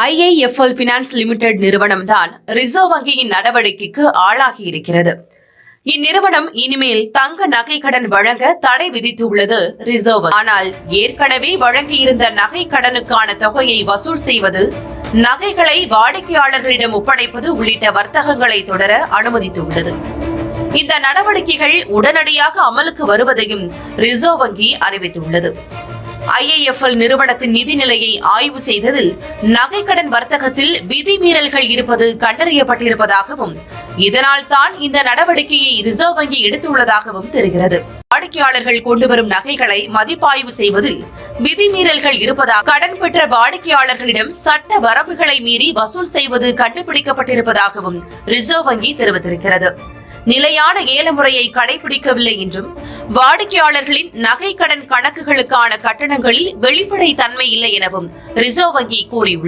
IIFL finance limited நிறுவனம் தான் reserve வங்கியின் நடவடிக்கைக்கு ஆளாகி இருக்கிறது. இந்நிறுவனம் இனிமேல் தங்க நகை கடன் வழங்க தடை விதித்துள்ளது ரிசர்வ் ஆனால் ஏற்கனவே வழங்கியிருந்த நகை கடனுக்கான தொகையை வசூல் செய்வது நகைகளை வாடிக்கையாளர்களிடம் ஒப்படைப்பது உள்ளிட்ட வர்த்தகங்களை தொடர அனுமதித்துள்ளது. இந்த நடவடிக்கைகள் உடனடியாக அமலுக்கு வருவதையும் ரிசர்வ் வங்கி அறிவித்துள்ளது. ஐஏஎஃப்எல் நிறுவனத்தின் நிதி நிலையை ஆய்வு செய்ததில் நகைக்கடன் வர்த்தகத்தில் விதிமீறல்கள் இருப்பது கண்டறியப்பட்டிருப்பதாகவும் இதனால் தான் இந்த நடவடிக்கையை ரிசர்வ் வங்கி எடுத்துள்ளதாகவும் தெரிகிறது. வாடிக்கையாளர்கள் கொண்டு வரும் நகைகளை மதிப்பாய்வு செய்வதில் விதிமீறல்கள் இருப்பதாக கடன் பெற்ற வாடிக்கையாளர்களிடம் சட்ட வரம்புகளை மீறி வசூல் செய்வது கண்டுபிடிக்கப்பட்டிருப்பதாகவும் ரிசர்வ் வங்கி தெரிவித்திருக்கிறது. நிலையான ஏல முறையை கடைபிடிக்கவில்லை என்றும் வாடிக்கையாளர்களின் நகை கடன் கணக்குகளுக்கான கட்டணங்களில் வெளிப்படை தன்மை இல்லை எனவும் ரிசர்வ் வங்கி கூறியுள்ளது.